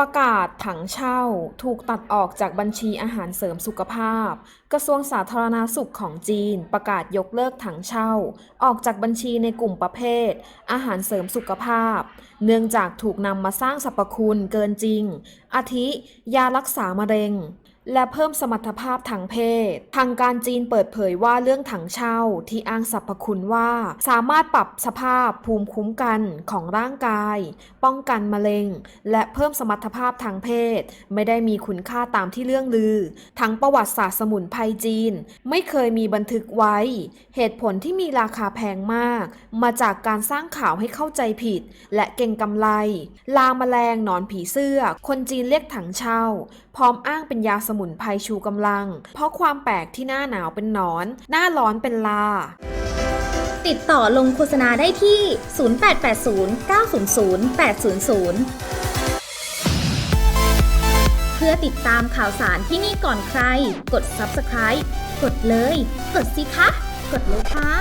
ประกาศถังเช่าถูกตัดออกจากบัญชีอาหารเสริมสุขภาพ กระทรวงสาธารณาสุขของจีน ประกาศยกเลิกถังเช่า ออกจากบัญชีในกลุ่มประเภท อาหารเสริมสุขภาพ เนื่องจากถูกนำมาสร้างสรรพคุณเกินจริง อาทิ ยารักษามะเร็ง และเพิ่มสมรรถภาพทางเพศ ทางการจีนเปิดเผยว่าเรื่องถังเช่าที่อ้างสรรพคุณว่า สามารถปรับสภาพภูมิคุ้มกันของร่างกาย ป้องกันมะเร็ง และเพิ่มสมรรถภาพทางเพศ ไม่ได้มีคุณค่าตามที่เรื่องลือ ทั้งประวัติศาสตร์สมุนไพรจีน ไม่เคยมีบันทึกไว้ เหตุผลที่มีราคาแพงมาก มาจากการสร้างข่าวให้เข้าใจผิด และเก่งกำไร ลาแมลงหนอนผีเสื้อ คนจีนเรียกถังเช่า พร้อมอ้างเป็นยาสสมุนไพรชูกำลัง เพราะความแปลกที่หน้าหนาวเป็นหนอน หน้าร้อนเป็นลา ติดต่อลงโฆษณาได้ที่ 0880 900 800เพื่อติดตามข่าวสารที่นี่ก่อนใคร กด subscribe กดเลย กดสิคะ กดเลยค่ะ